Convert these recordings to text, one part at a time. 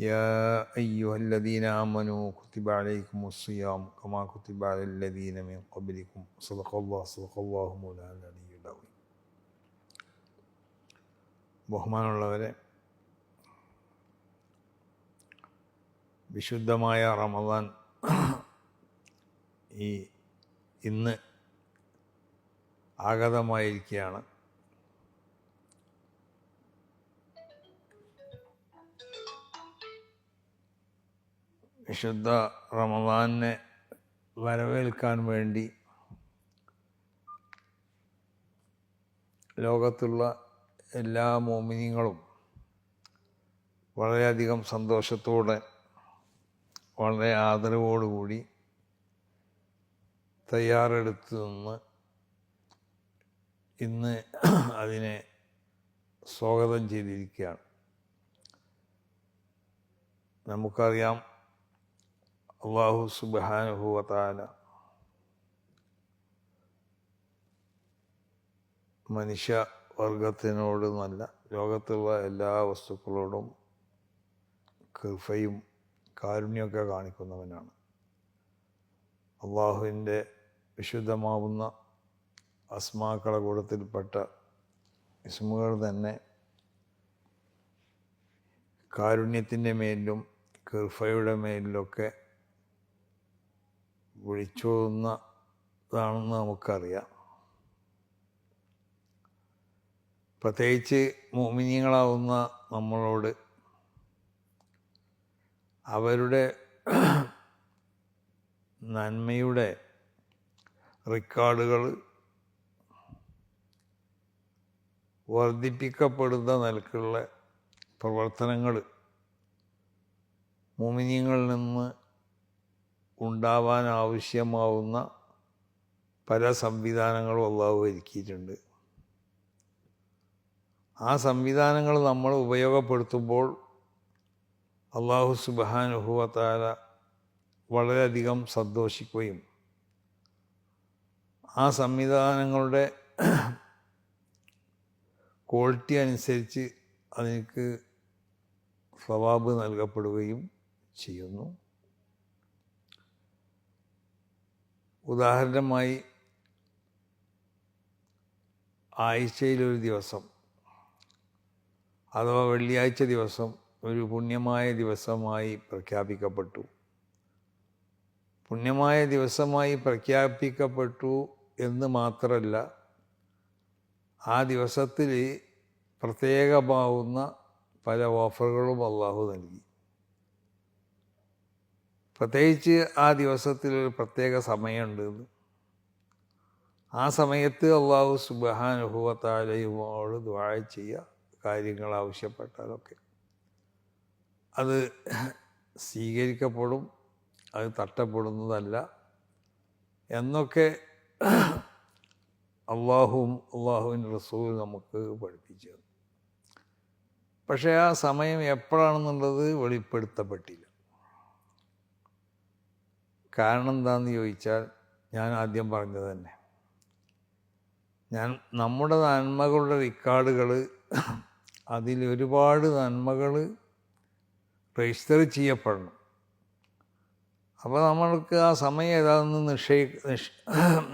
يا أيها الذين آمنوا كتب عليكم الصيام كما كتب على الذين من قبلكم صدق الله صدق الله مولانا العلي العظيم ബഹുമാനമുള്ളവരെ വിശുദ്ധമായ റമദാൻ ഈ ഇന്ന് ആഗതമായിരിക്കുകയാണ് വിശുദ്ധ റമദാനെ വരവേൽക്കാൻ വേണ്ടി ലോകത്തുള്ള എല്ലാ മോമിനിങ്ങളും വളരെയധികം സന്തോഷത്തോടെ വളരെ ആദരവോടുകൂടി തയ്യാറെടുത്ത് നിന്ന് ഇന്ന് അതിനെ സ്വാഗതം ചെയ്തിരിക്കുകയാണ്. നമുക്കറിയാം അള്ളാഹു സുബാനുഭവത്താല മനുഷ്യ വർഗത്തിനോട് നല്ല ലോകത്തുള്ള എല്ലാ വസ്തുക്കളോടും കൃപയും കാരുണ്യമൊക്കെ കാണിക്കുന്നവനാണ്. അള്ളാഹുവിന്റെ വിശുദ്ധമാവുന്ന അസ്മാക്കളെ കൂടത്തിൽപ്പെട്ട ഇസ്മുകൾ തന്നെ കാരുണ്യത്തിന്റെ മേലിലും കൃഫയുടെ മേലിലൊക്കെ വിളിച്ചോതുന്നതാണെന്ന് നമുക്കറിയാം. പ്രത്യേകിച്ച് മോമിനിയങ്ങളാവുന്ന നമ്മളോട് അവരുടെ നന്മയുടെ റെക്കോർഡുകൾ വർദ്ധിപ്പിക്കപ്പെടുന്ന നിലക്കുള്ള പ്രവർത്തനങ്ങൾ മോമിനിയങ്ങളിൽ നിന്ന് ഉണ്ടാവാൻ ആവശ്യമാവുന്ന പല സംവിധാനങ്ങളും അള്ളാഹു ഒരുക്കിയിട്ടുണ്ട്. ആ സംവിധാനങ്ങൾ നമ്മൾ ഉപയോഗപ്പെടുത്തുമ്പോൾ അള്ളാഹു സുബാനുഭവത്താല വളരെയധികം സന്തോഷിക്കുകയും ആ സംവിധാനങ്ങളുടെ ക്വാളിറ്റി അനുസരിച്ച് അതിനക്ക് സ്വഭാവ് നൽകപ്പെടുകയും ചെയ്യുന്നു. ഉദാഹരണമായി ആഴ്ചയിലൊരു ദിവസം അഥവാ വെള്ളിയാഴ്ച ദിവസം ഒരു പുണ്യമായ ദിവസമായി പ്രഖ്യാപിക്കപ്പെട്ടു. പുണ്യമായ ദിവസമായി പ്രഖ്യാപിക്കപ്പെട്ടു എന്ന് മാത്രമല്ല ആ ദിവസത്തിൽ പ്രത്യേകമാവുന്ന പല ഓഫറുകളും അള്ളാഹു നൽകി. പ്രത്യേകിച്ച് ആ ദിവസത്തിൽ ഒരു പ്രത്യേക സമയമുണ്ട് ആ സമയത്ത് അള്ളാഹു സുബാനുഭവത്താലയുമോട് ദ്വാഴ ചെയ്യുക കാര്യങ്ങൾ ആവശ്യപ്പെട്ടാലൊക്കെ. അത് സ്വീകരിക്കപ്പെടും അത് തട്ടപ്പെടുന്നതല്ല. എന്നൊക്കെ അള്ളാഹുവും അള്ളാഹുവിൻ റസൂൽ നമുക്ക് പഠിപ്പിച്ചു പക്ഷേ ആ സമയം എപ്പോഴാണെന്നുള്ളത് വെളിപ്പെടുത്തപ്പെട്ടില്ല. കാരണം എന്താണെന്ന് ചോദിച്ചാൽ ഞാൻ ആദ്യം പറഞ്ഞത് തന്നെ. ഞാൻ നമ്മുടെ നന്മകളുടെ റിക്കാർഡുകൾ അതിൽ ഒരുപാട് നന്മകൾ രജിസ്റ്റർ ചെയ്യപ്പെടണം. അപ്പോൾ നമ്മൾക്ക് ആ സമയം ഏതാണെന്ന് നിശ്ചയി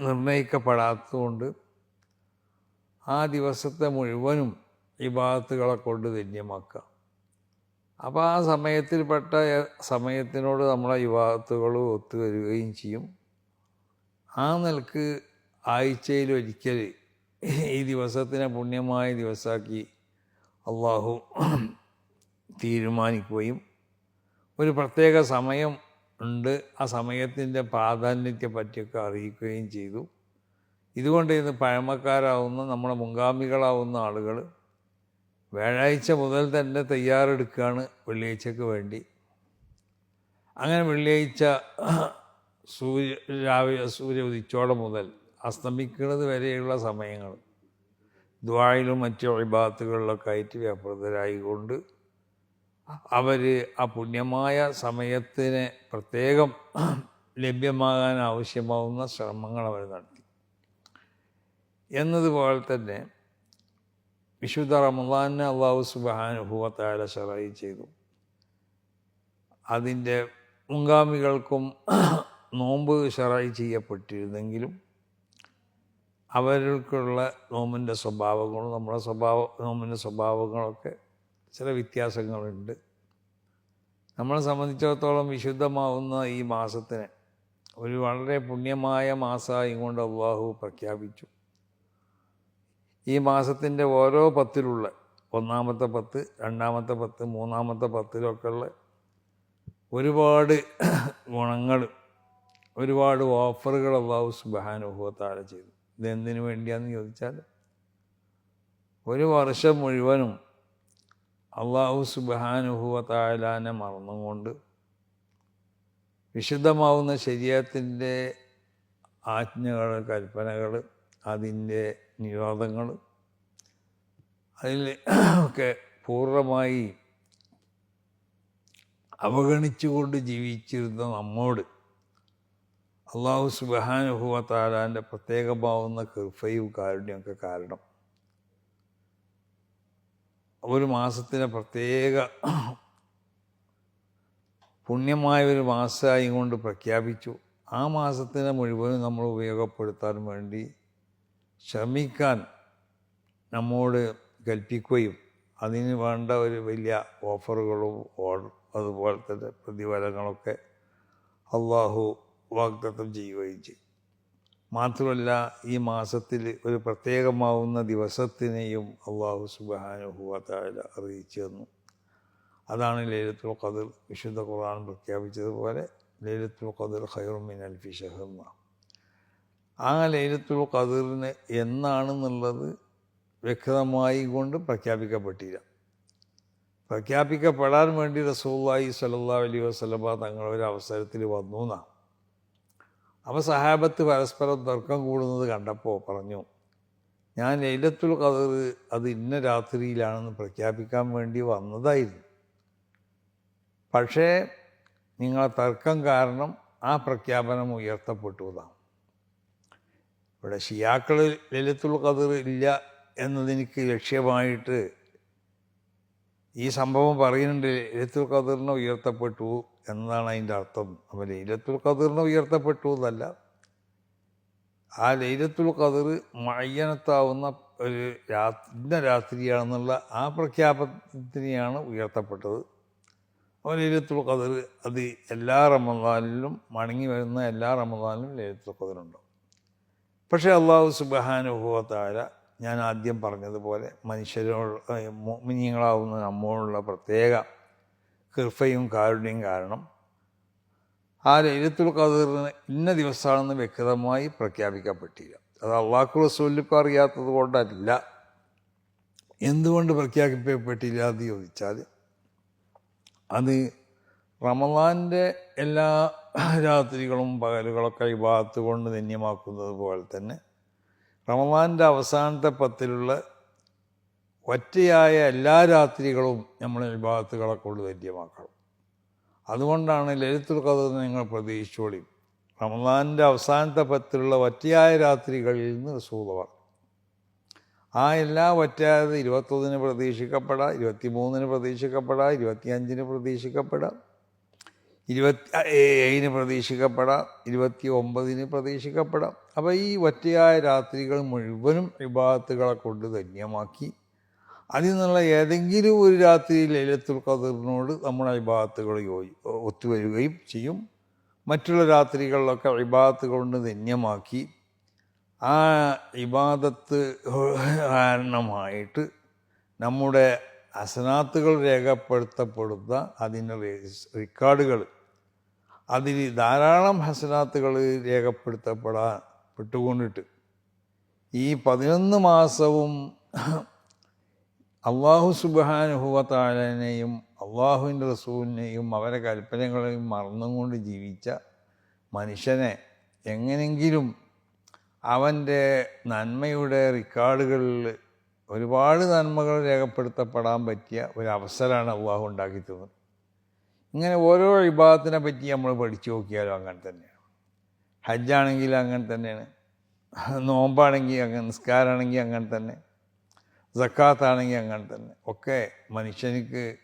നിർണയിക്കപ്പെടാത്തതുകൊണ്ട് ആ ദിവസത്തെ മുഴുവനും ഈ ഭാഗത്തുകളെ കൊണ്ട് ധന്യമാക്കുക അപ്പോൾ ആ സമയത്തിൽപ്പെട്ട സമയത്തിനോട് നമ്മളെ യുവാത്തുകൾ ഒത്തുവരികയും ചെയ്യും. ആ നിലയ്ക്ക് ആഴ്ചയിൽ ഒരിക്കൽ ഈ ദിവസത്തിനെ പുണ്യമായ ദിവസമാക്കി അള്ളാഹു തീരുമാനിക്കുകയും ഒരു പ്രത്യേക സമയം ഉണ്ട്. ആ സമയത്തിന്റെ പ്രാധാന്യത്തെ പറ്റിയൊക്കെ അറിയിക്കുകയും ചെയ്തു. ഇതുകൊണ്ട് ഇന്ന് പഴമക്കാരാവുന്ന നമ്മുടെ മുൻഗാമികളാവുന്ന ആളുകൾ വ്യാഴാഴ്ച മുതൽ തന്നെ തയ്യാറെടുക്കുകയാണ് വെള്ളിയാഴ്ചക്ക് വേണ്ടി. അങ്ങനെ വെള്ളിയാഴ്ച സൂര്യ രാവിലെ സൂര്യ ഉദിച്ചോടെ മുതൽ അസ്തമിക്കുന്നത് വരെയുള്ള സമയങ്ങൾ ദ്വായിലും മറ്റു വിഭാഗത്തുകളിലൊക്കെ ആയിട്ട് വ്യാപൃതരായിക്കൊണ്ട് അവർ ആ പുണ്യമായ സമയത്തിന് പ്രത്യേകം ലഭ്യമാകാൻ ആവശ്യമാവുന്ന ശ്രമങ്ങൾ അവർ നടത്തി. എന്നതുപോലെ തന്നെ വിശുദ്ധ റമദാനെ അള്ളാഹു സുബാനുഭവത്തായ ഷറായി ചെയ്തു. അതിന്റെ മുൻഗാമികൾക്കും നോമ്പ് ഷറായി ചെയ്യപ്പെട്ടിരുന്നെങ്കിലും അവർക്കുള്ള നോമ്പിന്റെ സ്വഭാവങ്ങളും നമ്മുടെ സ്വഭാവ നോമ്പിന്റെ സ്വഭാവങ്ങളൊക്കെ ചില വ്യത്യാസങ്ങളുണ്ട്. നമ്മളെ സംബന്ധിച്ചിടത്തോളം വിശുദ്ധമാവുന്ന ഈ മാസത്തിന് ഒരു വളരെ പുണ്യമായ മാസമായി കൊണ്ട് അള്ളാഹു പ്രഖ്യാപിച്ചു. ഈ മാസത്തിന്റെ ഓരോ പത്തിലുള്ള ഒന്നാമത്തെ പത്ത് രണ്ടാമത്തെ പത്ത് മൂന്നാമത്തെ പത്തിലൊക്കെ ഉള്ള ഒരുപാട് ഗുണങ്ങൾ ഒരുപാട് ഓഫറുകൾ അള്ളാഹു സുബാനുഭവത്താഴ ചെയ്തു. ഇതെന്തിനു വേണ്ടിയാണെന്ന് ചോദിച്ചാൽ ഒരു വർഷം മുഴുവനും അള്ളാഹു സുബാനുഭവത്തായാലാനെ മറന്നുകൊണ്ട് വിശുദ്ധമാവുന്ന ശരീരത്തിന്റെ ആജ്ഞകൾ കൽപ്പനകൾ അതിന്റെ നിരോധങ്ങൾ അതിൽ ഒക്കെ പൂർണമായി അവഗണിച്ചുകൊണ്ട് ജീവിച്ചിരുന്ന നമ്മോട് അള്ളാഹു സുബാനുഭവത്താലാന്റെ പ്രത്യേകമാവുന്ന കൃപയും കാരുണ്യമൊക്കെ കാരണം. ഒരു മാസത്തിന് പ്രത്യേക പുണ്യമായ ഒരു മാസമായി കൊണ്ട് പ്രഖ്യാപിച്ചു. ആ മാസത്തിനെ മുഴുവനും നമ്മൾ ഉപയോഗപ്പെടുത്താൻ വേണ്ടി ശ്രമിക്കാൻ നമ്മോട് കൽപ്പിക്കുകയും അതിന് വേണ്ട ഒരു വലിയ ഓഫറുകളും അതുപോലെ തന്നെ പ്രതിഫലങ്ങളൊക്കെ അള്ളാഹു വാഗ്ദത്തം ചെയ്യുകയും ചെയ്യും. മാത്രമല്ല ഈ മാസത്തിൽ ഒരു പ്രത്യേകമാവുന്ന ദിവസത്തിനെയും അള്ളാഹു സുബാനുഭവത്തായ അറിയിച്ചു തന്നു. അതാണ് ലൈലത്തുൽ ഖദർ വിശുദ്ധ ഖുർആൻ പ്രഖ്യാപിച്ചതുപോലെ ലൈലത്തുൽ ഖദർ ഖൈറുമിൻ അൽഫി ഷഹർന്ന ആ ലൈലത്തുൽ ഖദറിന് എന്നാണെന്നുള്ളത് വ്യക്തമായി കൊണ്ട് പ്രഖ്യാപിക്കപ്പെട്ടില്ല. പ്രഖ്യാപിക്കപ്പെടാൻ വേണ്ടി റസൂല്ലായി സല്ലാ അലൈഹി വസ്ലമ തങ്ങളൊരു അവസരത്തിൽ വന്നു എന്നാണ്. അപ്പോൾ സഹാബത്ത് പരസ്പരം തർക്കം കൂടുന്നത് കണ്ടപ്പോൾ പറഞ്ഞു ഞാൻ ലൈലത്തുൽ ഖദർ അത് ഇന്ന രാത്രിയിലാണെന്ന് പ്രഖ്യാപിക്കാൻ വേണ്ടി വന്നതായിരുന്നു. പക്ഷേ നിങ്ങളെ തർക്കം കാരണം ആ പ്രഖ്യാപനം ഉയർത്തപ്പെട്ടതാണ് ഇവിടെ ഷിയാക്കൾ ലലിത്തുൽ ഖദർ ഇല്ല എന്നതെനിക്ക് ലക്ഷ്യമായിട്ട് ഈ സംഭവം പറയുന്നുണ്ട് ലലിത്തുൽ ഖദറിനെ ഉയർത്തപ്പെട്ടു എന്നതാണ് അതിന്റെ അർത്ഥം. അപ്പോൾ ലൈലത്തുൽ ഖദറിനെ ഉയർത്തപ്പെട്ടു എന്നല്ല ആ ലൈലത്തുൽ ഖദർ മയ്യനത്താവുന്ന ഒരു രാത്രി ഇന്ന രാത്രിയാണെന്നുള്ള ആ പ്രഖ്യാപനത്തിനെയാണ് ഉയർത്തപ്പെട്ടത്. അപ്പോൾ ലൈലത്തുൽ ഖദർ അത് എല്ലാ റമദാനിലും മടങ്ങി വരുന്ന എല്ലാ റമദാനിലും ലൈലത്തുൽ ഖദറുണ്ടാവും പക്ഷേ അള്ളാഹു സുബഹാനുഭവത്താല ഞാൻ ആദ്യം പറഞ്ഞതുപോലെ മനുഷ്യരോട് മിനിങ്ങളാവുന്ന നമ്മോടുള്ള പ്രത്യേക കൃപയും കാരുണ്യം കാരണം ആ ലൈലത്തുൽ ഖദറിന് ഇന്ന ദിവസമാണെന്ന് വ്യക്തമായി പ്രഖ്യാപിക്കപ്പെട്ടില്ല. അത് അള്ളാഹു റസൂലിക്കും അറിയാത്തത് കൊണ്ടല്ല. എന്തുകൊണ്ട് പ്രഖ്യാപിക്കപ്പെട്ടില്ല എന്ന് ചോദിച്ചാൽ അത് റമദാന്റെ എല്ലാ രാത്രികളും പകലുകളൊക്കെ ഭാഗത്ത് കൊണ്ട് ധന്യമാക്കുന്നത് പോലെ തന്നെ റമദാന്റെ അവസാനത്തെ പത്തിലുള്ള ഒറ്റയായ എല്ലാ രാത്രികളും നമ്മൾ വിഭാഗത്തുകളെ കൊണ്ട് ധന്യമാക്കണം അതുകൊണ്ടാണ് ലലിത്തുൽ കഥ നിങ്ങൾ പ്രതീക്ഷിച്ചോളി. റമദാന്റെ അവസാനത്തെ പത്തിലുള്ള ഒറ്റയായ രാത്രികളിൽ നിന്ന് സൂതവർ ആ എല്ലാ ഒറ്റയായത് ഇരുപത്തൊന്നിന് പ്രതീക്ഷിക്കപ്പെടാം ഇരുപത്തി മൂന്നിന് പ്രതീക്ഷിക്കപ്പെടാം ഇരുപത്തിയഞ്ചിന് പ്രതീക്ഷിക്കപ്പെടാം. ഇരുപത്തി ഏഴിന് പ്രതീക്ഷിക്കപ്പെടാം ഇരുപത്തി ഒമ്പതിന് പ്രതീക്ഷിക്കപ്പെടാം. അപ്പോൾ ഈ ഒറ്റയായ രാത്രികൾ മുഴുവനും വിഭാഗത്തുകളെ കൊണ്ട് ധന്യമാക്കി. അതിൽ നിന്നുള്ള ഏതെങ്കിലും ഒരു രാത്രി ലൈലത്തുൽ ഖദറിനോട് നമ്മുടെ വിഭാഗത്തുകൾ യോജി ഒത്തുവരികയും ചെയ്യും. മറ്റുള്ള രാത്രികളിലൊക്കെ വിഭാഗത്ത് കൊണ്ട് ധന്യമാക്കി. ആ ഇബാദത്ത് കാരണമായിട്ട് നമ്മുടെ അസനാത്തുകൾ രേഖപ്പെടുത്തപ്പെടുന്ന അതിന്റെ റെക്കോർഡുകൾ അതിൽ ധാരാളം ഹസനാത്തുകൾ രേഖപ്പെടുത്തപ്പെടാൻ പെട്ടുകൊണ്ടിട്ട് ഈ പതിനൊന്ന് മാസവും അള്ളാഹു സുബാനുഭവത്താലനെയും അള്ളാഹുവിന്റെ റസൂലിനെയും അവരെ കൽപ്പനകളെയും മറന്നുകൊണ്ട് ജീവിച്ച മനുഷ്യനെ എങ്ങനെങ്കിലും അവന്റെ നന്മയുടെ റെക്കോർഡുകളിൽ ഒരുപാട് നന്മകൾ രേഖപ്പെടുത്തപ്പെടാൻ പറ്റിയ ഒരു അവസരമാണ് അള്ളാഹു ഉണ്ടാക്കി തന്നത്. ഇങ്ങനെ ഓരോ വിഭാഗത്തിനെ പറ്റി നമ്മൾ പഠിച്ചു നോക്കിയാലും അങ്ങനെ തന്നെയാണ്. ഹജ്ജാണെങ്കിൽ അങ്ങനെ തന്നെയാണ്. നോമ്പാണെങ്കിൽ അങ്ങനെ നിസ്കാരമാണെങ്കിൽ അങ്ങനെ തന്നെ. സക്കാത്താണെങ്കിൽ അങ്ങനെ തന്നെ. ഒക്കെ മനുഷ്യനിക്ക്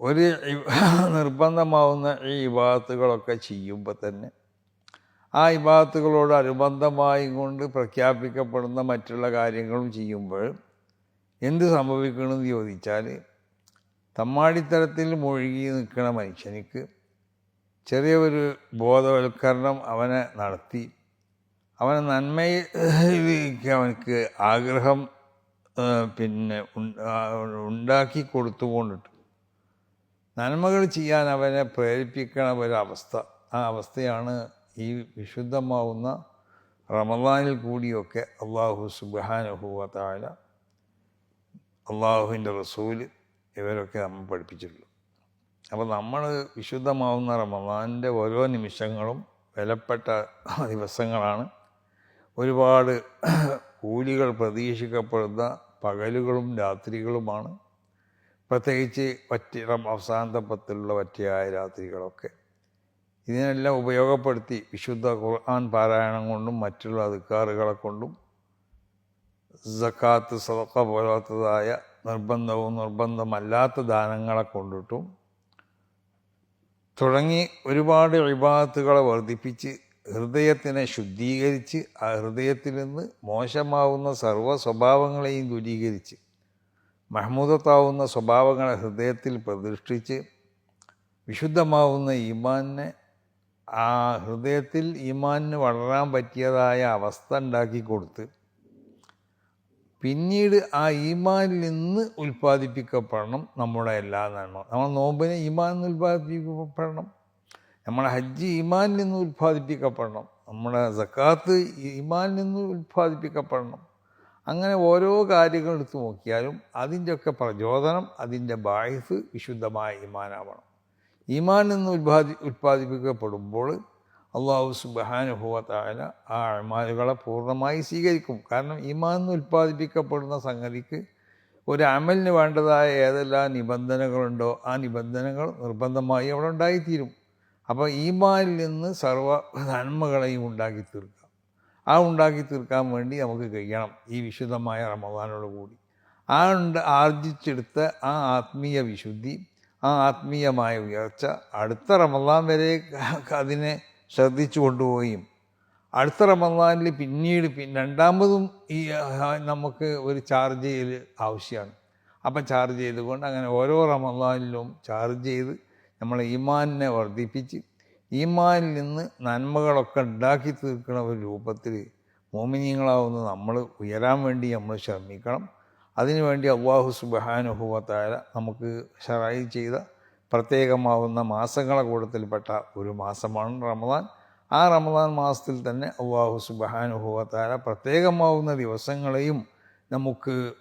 ഒരു നിർബന്ധമാവുന്ന ഈ വിഭാഗത്തുകളൊക്കെ ചെയ്യുമ്പോൾ തന്നെ ആ വിഭാഗത്തുകളോട് അനുബന്ധമായി കൊണ്ട് പ്രഖ്യാപിക്കപ്പെടുന്ന മറ്റുള്ള കാര്യങ്ങളും ചെയ്യുമ്പോൾ എന്ത് സംഭവിക്കണമെന്ന് ചോദിച്ചാൽ തമ്മാടിത്തരത്തിൽ മുഴുകി നിൽക്കുന്ന മനുഷ്യനിക്ക് ചെറിയൊരു ബോധവൽക്കരണം അവനെ നടത്തി. അവനെ നന്മയിലേക്ക് അവനക്ക് ആഗ്രഹം പിന്നെ ഉണ്ടാക്കി കൊടുത്തുകൊണ്ടിട്ട്. നന്മകൾ ചെയ്യാൻ അവനെ പ്രേരിപ്പിക്കണ ഒരവസ്ഥ. ആ അവസ്ഥയാണ് ഈ വിശുദ്ധമാവുന്ന റമദാനിൽ കൂടിയൊക്കെ അള്ളാഹു സുബാനുഹുവ താല അള്ളാഹുവിന്റെ റസൂൽ ഇവരൊക്കെ നമ്മൾ പഠിപ്പിച്ചിട്ടുള്ളൂ. അപ്പോൾ നമ്മൾ വിശുദ്ധമാവുന്ന റമദാന്റെ ഓരോ നിമിഷങ്ങളും വിലപ്പെട്ട ദിവസങ്ങളാണ്. ഒരുപാട് കൂലികൾ പ്രതീക്ഷിക്കപ്പെടുന്ന പകലുകളും രാത്രികളുമാണ്. പ്രത്യേകിച്ച് പറ്റി റം- അവസാനത്തെ പത്തിലുള്ള പറ്റിയായ രാത്രികളൊക്കെ. ഇതിനെല്ലാം ഉപയോഗപ്പെടുത്തി വിശുദ്ധ ഖുർആൻ പാരായണം കൊണ്ടും മറ്റുള്ള അധികാറുകളെ കൊണ്ടും സക്കാത്ത് സദക്ക പോലാത്തതായ നിർബന്ധവും നിർബന്ധമല്ലാത്ത ദാനങ്ങളെ കൊണ്ടിട്ടും. തുടങ്ങി ഒരുപാട് വിഭാഗത്തുകളെ വർദ്ധിപ്പിച്ച് ഹൃദയത്തിനെ ശുദ്ധീകരിച്ച് ആ ഹൃദയത്തിൽ നിന്ന് മോശമാവുന്ന സർവ സ്വഭാവങ്ങളെയും ദൂരീകരിച്ച് മഹമൂദത്താവുന്ന സ്വഭാവങ്ങളെ ഹൃദയത്തിൽ പ്രതിഷ്ഠിച്ച് വിശുദ്ധമാവുന്ന ഈമാനെ ആ ഹൃദയത്തിൽ ഈമാനിന് വളരാൻ പറ്റിയതായ അവസ്ഥ ഉണ്ടാക്കി കൊടുത്ത് പിന്നീട് ആ ഈമാനിൽ നിന്ന് ഉൽപ്പാദിപ്പിക്കപ്പെടണം നമ്മുടെ എല്ലാ നന്മ. നമ്മൾ നോമ്പിനെ ഈമാനിൽ നിന്ന് ഉൽപ്പാദിപ്പിക്കപ്പെടണം. നമ്മുടെ ഹജ്ജ് ഈമാനിൽ നിന്ന് ഉൽപ്പാദിപ്പിക്കപ്പെടണം. നമ്മുടെ സക്കാത്ത് ഈമാനിൽ നിന്ന് ഉൽപ്പാദിപ്പിക്കപ്പെടണം. അങ്ങനെ ഓരോ കാര്യങ്ങൾ എടുത്തു നോക്കിയാലും അതിന്റെയൊക്കെ പ്രചോദനം അതിന്റെ ബാഹിസ് വിശുദ്ധമായ ഈമാനാവണം. ഈമാനിൽ നിന്ന് ഉൽപാദി ഉൽപ്പാദിപ്പിക്കപ്പെടുമ്പോൾ അള്ളാഹു സുബാനുഭവത്തായ ആ അമാലുകളെ പൂർണമായി സ്വീകരിക്കും. കാരണം ഇമാൻ ഉൽപ്പാദിപ്പിക്കപ്പെടുന്ന സംഗതിക്ക് ഒരു അമലിന് വേണ്ടതായ ഏതെല്ലാം നിബന്ധനകളുണ്ടോ ആ നിബന്ധനകൾ നിർബന്ധമായി അവിടെ ഉണ്ടായിത്തീരും. അപ്പോൾ ഈമാനിൽ നിന്ന് സർവ നന്മകളെയും ഉണ്ടാക്കി തീർക്കാം ആ ഉണ്ടാക്കി തീർക്കാൻ വേണ്ടി നമുക്ക് കഴിയണം ഈ വിശുദ്ധമായ റമദാനോട് കൂടി. ആ ഉണ്ട് ആർജിച്ചെടുത്ത ആ ആത്മീയ വിശുദ്ധി ആ ആത്മീയമായ ഉയർച്ച അടുത്ത റമദാൻ വരെ അതിനെ ശ്രദ്ധിച്ചു കൊണ്ടുപോവുകയും. അടുത്ത റമദാനിൽ പിന്നീട് പിന്നെ രണ്ടാമതും ഈ നമുക്ക് ഒരു ചാർജ് ചെയ്യൽ ആവശ്യമാണ്. അപ്പം ചാർജ് ചെയ്തുകൊണ്ട് അങ്ങനെ ഓരോ റമദാനിലും ചാർജ് ചെയ്ത് നമ്മൾ ഈമാനിനെ വർദ്ധിപ്പിച്ച് ഈമാനിൽ നിന്ന് നന്മകളൊക്കെ ഉണ്ടാക്കി തീർക്കുന്ന ഒരു രൂപത്തിൽ മോമിനിയങ്ങളാവുന്ന നമ്മൾ ഉയരാൻ വേണ്ടി നമ്മൾ ശ്രമിക്കണം. അതിനുവേണ്ടി അള്ളാഹു സുബഹാനുഭവത്തായ നമുക്ക് ഷറായി ചെയ്ത പ്രത്യേകമാവുന്ന മാസങ്ങളെ കൂട്ടത്തിൽപ്പെട്ട ഒരു മാസമാണ് റമദാൻ. ആ റമദാൻ മാസത്തിൽ തന്നെ അള്ളാഹു സുബാനുഭവത്താല പ്രത്യേകമാവുന്ന ദിവസങ്ങളെയും നമുക്ക്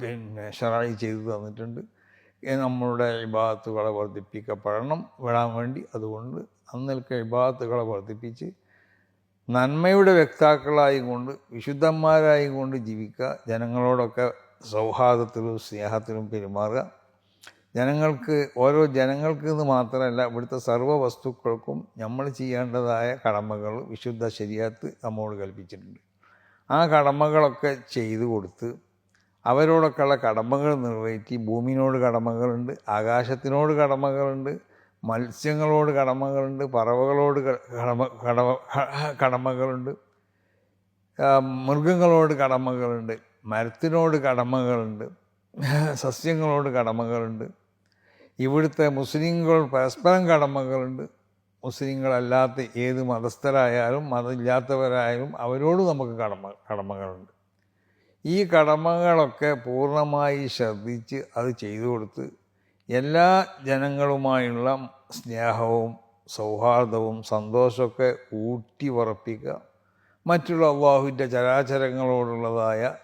പിന്നെ ഷറായി ചെയ്തു തന്നിട്ടുണ്ട്. നമ്മളുടെ ഇബാദത്തുകളെ വർദ്ധിപ്പിക്കപ്പെടണം വിടാൻ വേണ്ടി. അതുകൊണ്ട് അന്നിൽക്കെ ഇബാദത്തുകളെ വർദ്ധിപ്പിച്ച് നന്മയുടെ വ്യക്താക്കളായി കൊണ്ട് വിശുദ്ധന്മാരായി കൊണ്ട് ജീവിക്കുക ജനങ്ങളോടൊക്കെ സൗഹാർദ്ദത്തിലും സ്നേഹത്തിലും പെരുമാറുക. ജനങ്ങൾക്ക് ഓരോ ജനങ്ങൾക്ക് എന്ന് മാത്രമല്ല ഇവിടുത്തെ സർവ വസ്തുക്കൾക്കും നമ്മൾ ചെയ്യേണ്ടതായ കടമകൾ വിശുദ്ധ ശരിയത്ത് നമ്മോട് കൽപ്പിച്ചിട്ടുണ്ട്. ആ കടമകളൊക്കെ ചെയ്തു കൊടുത്ത് അവരോടൊക്കെയുള്ള കടമകൾ നിർവഹിച്ച് ഭൂമിനോട് കടമകളുണ്ട് ആകാശത്തിനോട് കടമകളുണ്ട് മത്സ്യങ്ങളോട് കടമകളുണ്ട് പറവകളോട് കടമ കടമ കടമകളുണ്ട് മൃഗങ്ങളോട് കടമകളുണ്ട് മരത്തിനോട് കടമകളുണ്ട് സസ്യങ്ങളോട് കടമകളുണ്ട്. ഇവിടുത്തെ മുസ്ലിങ്ങൾ പരസ്പരം കടമകളുണ്ട്. മുസ്ലിങ്ങളല്ലാത്ത ഏത് മതസ്ഥരായാലും മതമില്ലാത്തവരായാലും അവരോട് നമുക്ക് കടമ കടമകളുണ്ട്. ഈ കടമകളൊക്കെ പൂർണമായി ശ്രദ്ധിച്ച് അത് ചെയ്തു കൊടുത്ത് എല്ലാ ജനങ്ങളുമായുള്ള സ്നേഹവും സൗഹാർദ്ദവും സന്തോഷമൊക്കെ ഊട്ടി ഉറപ്പിക്കുക. മറ്റുള്ള അള്ളാഹുവിന്റെ ചരാചരങ്ങളോടുള്ളതായ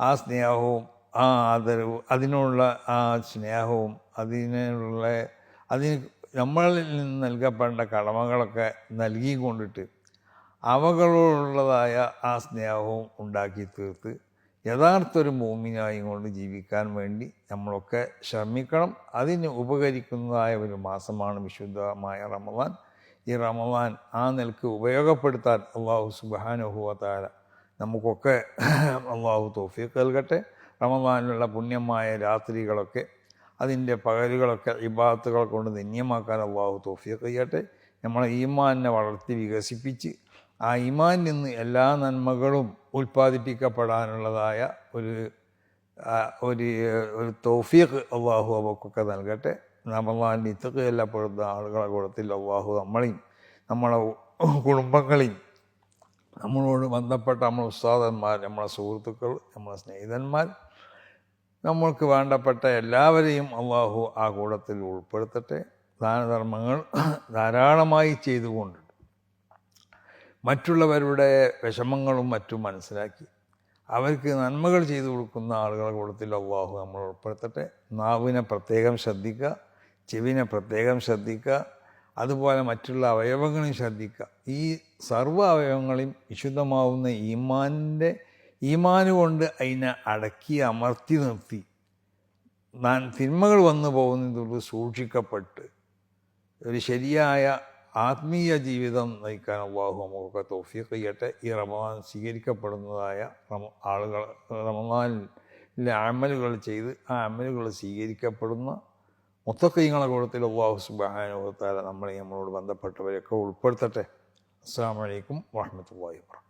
ആ സ്നേഹവും ആ ആദരവും അതിനുള്ള ആ സ്നേഹവും അതിനുള്ള അതിന് നമ്മളിൽ നിന്ന് നൽകപ്പെടേണ്ട കടമകളൊക്കെ നൽകിക്കൊണ്ടിട്ട് അവകളോടുള്ളതായ ആ സ്നേഹവും ഉണ്ടാക്കി തീർത്ത് യഥാർത്ഥ ഒരു മൂമിനായും കൊണ്ട് ജീവിക്കാൻ വേണ്ടി നമ്മളൊക്കെ ശ്രമിക്കണം. അതിന് ഉപകരിക്കുന്നതായ ഒരു മാസമാണ് വിശുദ്ധമായ റമദാൻ. ഈ റമദാൻ ആ നിലയ്ക്ക് ഉപയോഗപ്പെടുത്താൻ അള്ളാഹു സുബാനുഭവത്താല നമുക്കൊക്കെ അള്ളാഹു തോഫീക്ക് നൽകട്ടെ. റമദാനിലുള്ള പുണ്യമായ രാത്രികളൊക്കെ അതിന്റെ പകലുകളൊക്കെ ഇബാത്തുകൾ കൊണ്ട് ധന്യമാക്കാൻ അള്ളാഹു തോഫിയൊക്കെ ചെയ്യട്ടെ നമ്മളെ ഈമാനിനെ വളർത്തി വികസിപ്പിച്ച് ആ ഈമാൻ നിന്ന് എല്ലാ നന്മകളും ഉൽപ്പാദിപ്പിക്കപ്പെടാനുള്ളതായ ഒരു ഒരു ഒരു തൗഫീഖ് അള്ളാഹു അവക്കൊക്കെ നൽകട്ടെ. നമ്മളാന്റെ ഇത്തക്ക് എല്ലാപ്പെടുന്ന ആളുകളെ കൂടത്തിൽ അള്ളാഹു നമ്മളെയും നമ്മളെ കുടുംബങ്ങളെയും നമ്മളോട് ബന്ധപ്പെട്ട നമ്മളെ ഉസ്താദന്മാർ നമ്മളെ സുഹൃത്തുക്കൾ നമ്മളെ സ്നേഹിതന്മാർ നമ്മൾക്ക് വേണ്ടപ്പെട്ട എല്ലാവരെയും അള്ളാഹു ആ കൂടത്തിൽ ഉൾപ്പെടുത്തട്ടെ. ദാനധർമ്മങ്ങൾ ധാരാളമായി ചെയ്തുകൊണ്ട് മറ്റുള്ളവരുടെ വിഷമങ്ങളും മറ്റും മനസ്സിലാക്കി അവർക്ക് നന്മകൾ ചെയ്തു കൊടുക്കുന്ന ആളുകളെ കൂടത്തിൽ അള്ളാഹു നമ്മൾ ഉൾപ്പെടുത്തട്ടെ. നാവിനെ പ്രത്യേകം ശ്രദ്ധിക്കുക ചെവിനെ പ്രത്യേകം ശ്രദ്ധിക്കുക അതുപോലെ മറ്റുള്ള അവയവങ്ങളെയും ശ്രദ്ധിക്കുക. ഈ സർവ അവയവങ്ങളെയും വിശുദ്ധമാവുന്ന ഈമാനിന്റെ ഈമാന് കൊണ്ട് അതിനെ അടക്കി അമർത്തി നിർത്തി. തിന്മകൾ വന്നു പോകുന്നതിലൂടെ സൂക്ഷിക്കപ്പെട്ട് ഒരു ശരിയായ ആത്മീയ ജീവിതം നയിക്കാൻ അള്ളാഹു നമുക്കൊക്കെ തോഫീക്ക് ചെയ്യട്ടെ. ഈ റമദാൻ സ്വീകരിക്കപ്പെടുന്നതായ ആളുകൾ റമദാനിലെ അമലുകൾ ചെയ്ത് ആ അമലുകൾ സ്വീകരിക്കപ്പെടുന്ന മൊത്തക്കൈങ്ങളെ കൂട്ടത്തിൽ അള്ളാഹു സുബാനുഭവത്താല നമ്മളെ നമ്മളോട് ബന്ധപ്പെട്ടവരെയൊക്കെ ഉൾപ്പെടുത്തട്ടെ. അസ്സാം വലൈക്കും വാഹമത്തല്ലാ വാ